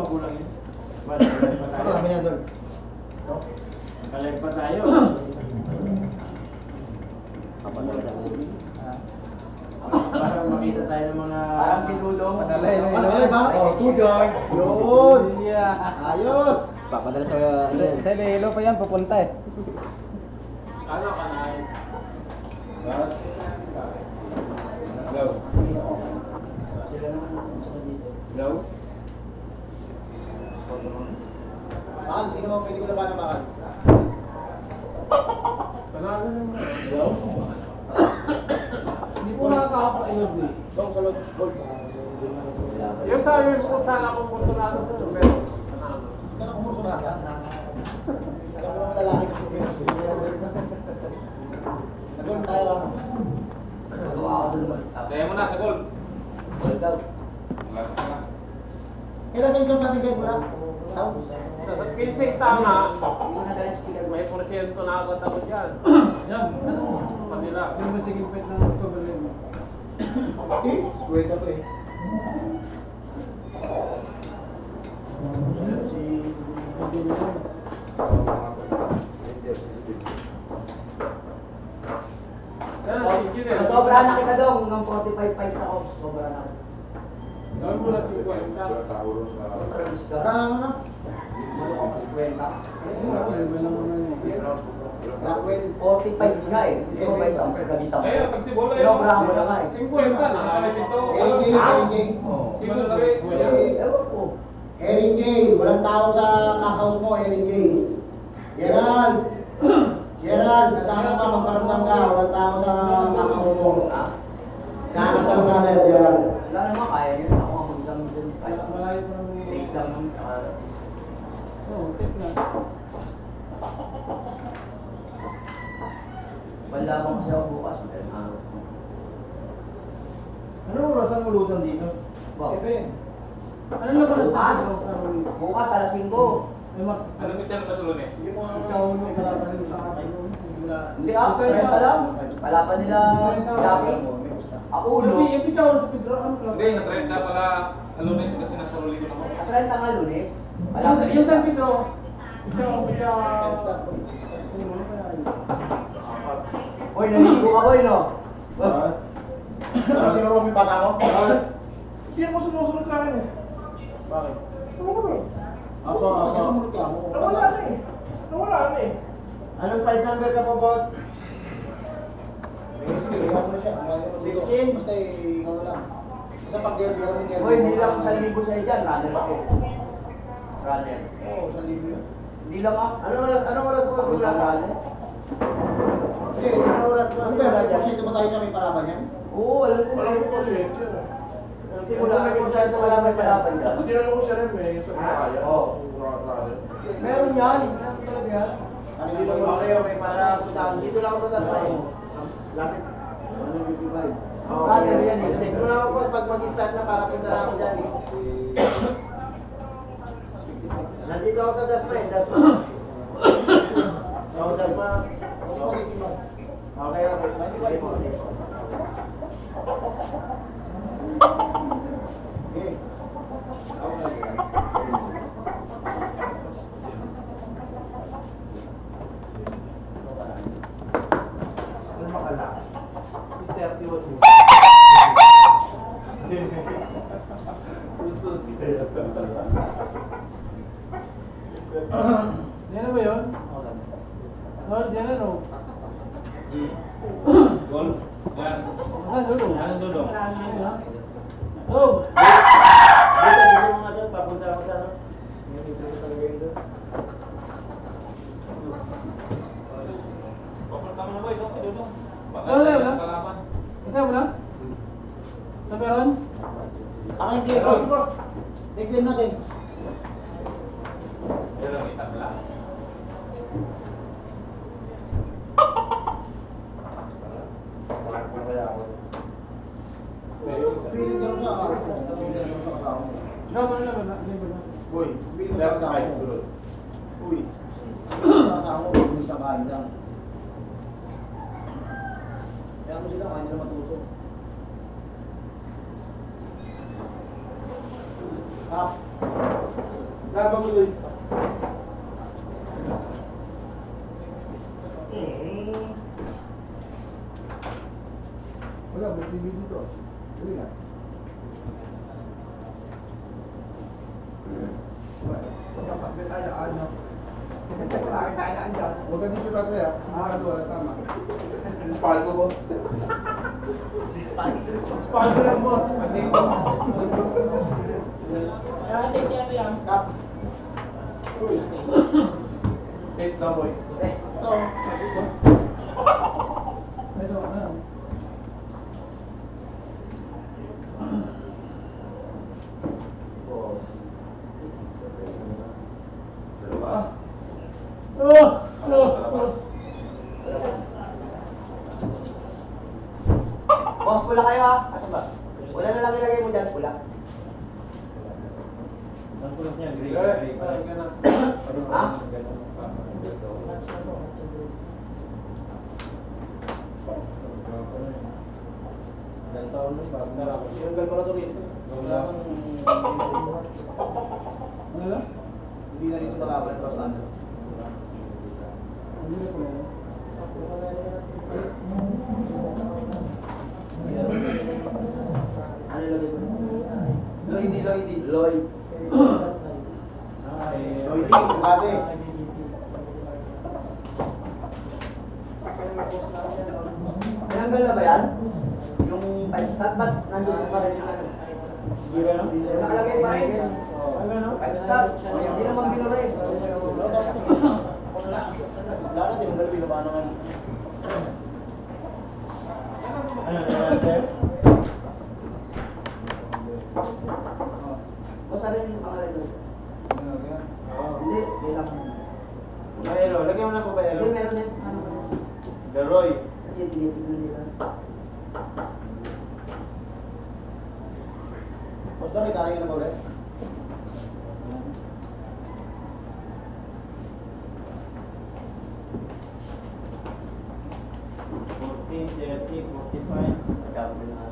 magulang yun. Balik pa Ano tayo. yan doon? No? Balik pa tayo. Para makita tayo ng mga... Parang si Lulong. Padala yun. Ano ano ba? Oh, two joints. Yun. Yeah. Ayos. Papadala sa... Sa, sa Iloilo pa yan, pupunta eh. Ano ka na? Hello. Hello? Bakal, sino mo pwede ko labanan bakal? Panalo naman. Hindi po nakakapainog eh. Dong, sa loob. Gold. Yung sabi sana kung konsulado sa pero panalo. Na na. Alam mo naman lalaki ko. Nagul tayo ah. Kaya mo na sa. Wala ka na. Kailan tayo sa ating guide mo na? Sa sa kisig tama, may porsyento na agad ako dyan. Yan, ano? Manila. Yung ba sige pet ng October yun? Eh, wait ako eh. Sobra na kita dong. Nung 45 fights ako, sobra na. Mo na 50. Friends ka. Parang ano? Ano ko mas kwenta? Ano ba lang naman eh. Rockwell. 40 fights nga eh. Gusto ko ba isang gabi sa Ayun, pag si Bola Sobra mo na nga eh. 50 na. Sa ito. Erin J, Erin J. Siguro Eh, ewan ko. Erin J, walang tao sa kakaos mo, Erin J. Gerald! Gerald, kasama ka, magparamdam ka, walang tao sa kakaos mo. Ha? Kanan ka lang namin, Gerald. Wala naman kaya yun. Fight. Malayo pa naman yung... lang Oo, tit na. Wala kasi ako bukas. Madaling araw. Anong oras ang ulutan dito? Wow. Ano naman ang Bukas? Bukas alas 5. Ay, mak... Alam mo dyan ba sa lunes? Ikaw mo kalatanin sa akin. Hindi ah, kaya pa lang. Wala pa nila Jackie. Ako ulo. Yung picture sa Pedro, ano pala? Hindi, na-trend na pala ang lunes kasi nasa Lolo ako. At 30 nga lunes. Wala pa yung San rin. Pedro. Ano kaya yun? Hoy, naligo ka boy no? Boss. Ano tinuro mo yung bata mo? Boss. Hindi ako sumusunod sa akin eh. Bakit? Ako, ako. ka? Nawala na eh. Nawala na eh. Anong flight number ka po, boss? Ikaw mo siya. Fifteen. Basta ikaw na lang. Basta pag ka Hoy, hindi lang sa ligo sa dyan. Runner ako. Runner. Oo, sa libo yun. Hindi lang ako. Anong oras, anong oras po lang runner. Kasi, Anong oras po ano ba, may porsyento ba tayo sa may paraban yan? Oo, alam ko. Walang ko kasi. Simula nag-start na wala may palaban dyan. Hindi naman ko siya rin eh. Yung sa kaya. Oo. Meron yan. Meron talaga yan. Ano yung lang okay, okay, para puntahan. Dito lang sa Dasmay. Lapit. Ano yung 55? Oo. Runner yan eh. Text mo na ako, pag mag-start na para punta na ako dyan eh. Nandito ako sa Dasmay, Dasma. Oo, Dasma. Okay, okay. Sige po, sige po. Okay. Ano makala? 31 mo. Yan na ba yun? No, yan na no. Hmm. Goal? Yan. Saan dulo? Yan ang dulo. Ano ha? Hello? Dito, gusto mo nga doon, papunta ako sa ano? Yung dito ko talaga yun doon. Papunta mo boy, no? Ito? Baka Wala, wala. Ito mo na? Sa meron? Ang i-claim, boss. I-claim natin. Ang may tabla. Piling ka sa ako. Piling ka sa wala na, wala. Hindi wala. Uy, piling ka sa kasama mo. Uy, piling ka sa kasama mo, piling sa kain lang. Kaya mo sila, kaya nila matuto. Up. Laban mo tuloy. Wala, may TV dito. Dali nga. Huwag ka dito tatay ah. Ah, ano, wala tama. Spal ko, boss. Spal ko lang boss. Pati ko. Kap. Eight na, boy. Ito. Ito, ano? Oh, oh, oh. Pula kayo ha. Asan ba? Pula na lang ilagay mo dyan, pula. Ang pulos niya, gray. Eh, gray. Ha? Ilang taon nun, bago na lang. Tinanggal mo na ito rito. Wala kang... Ano na? Hindi na dito malabas para saan. Hindi na po. Ano ilagay mo? Lloydy, Lloydy. Lloyd. Ay, Lloydy, dati. Tinanggal na ba yan? Yung 5 star, ba't nandun pa rin yung ano? Gira no? Nakalagay pa rin. Ano no? 5 star. Hindi naman binuray. Wala na, tinanggal mo yung paano nga. Ano, nangyayari? Basta rin yung pangalan doon. Hindi, hindi lang. Bayero, lagyan mo na po bayero. Hindi, meron din. Ano, Garoy. Kasi tinitignan nila. Mas na rin, karangin na ba ulit? Fourteen, thirty, forty-five. Nagkabili na tayo.